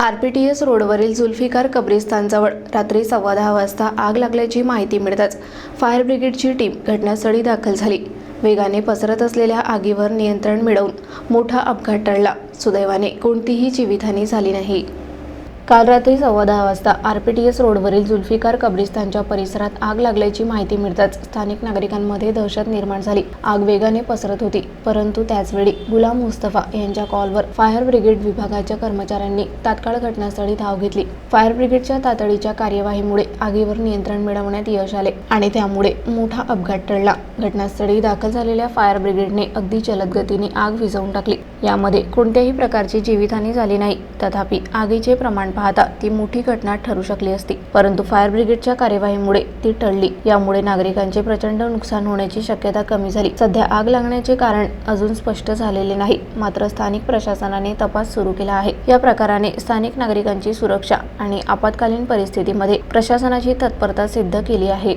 R P T S रोडवरील जुल्फिकार कब्रिस्तानजवळ रात्री सव्वा दहा वाजता आग लागल्याची माहिती मिळताच फायर ब्रिगेडची टीम घटनास्थळी दाखल झाली. वेगाने पसरत असलेल्या आगीवर नियंत्रण मिळवून मोठा अपघात टळला. सुदैवाने कोणतीही जीवितहानी झाली नाही. काल रात्री सव्वा दहा वाजता आर पी टी एस रोडवरील जुल्फिकार कब्रिस्तानच्या परिसरात आग लागल्याची माहिती मिळताच स्थानिक नागरिकांमध्ये दहशत निर्माण झाली. आग वेगाने पसरत होती परंतु त्याचवेळी गुलाम मुस्तफा यांच्या कॉलवर फायर ब्रिगेड विभागाच्या कर्मचाऱ्यांनी तात्काळ घटनास्थळी धाव घेतली. फायर ब्रिगेडच्या तातडीच्या कार्यवाहीमुळे आगीवर नियंत्रण मिळवण्यात यश आले आणि त्यामुळे मोठा अपघात टळला. घटनास्थळी दाखल झालेल्या फायर ब्रिगेडने अगदी जलद गतीने आग विझवून टाकली. यामध्ये कोणत्याही प्रकारची जीवितहानी झाली नाही. तथापि आगीचे प्रमाण पाहता ती मोठी घटना ठरू शकली असती. परंतु फायर ब्रिगेडच्या कार्यवाहीमुळे ती टळली. यामुळे नागरिकांचे प्रचंड नुकसान होण्याची शक्यता कमी झाली. सध्या आग लागण्याचे कारण अजून स्पष्ट झालेले नाही. मात्र स्थानिक प्रशासनाने तपास सुरू केला आहे. या प्रकाराने स्थानिक नागरिकांची सुरक्षा आणि आपत्कालीन परिस्थितीमध्ये प्रशासनाची तत्परता सिद्ध केली आहे.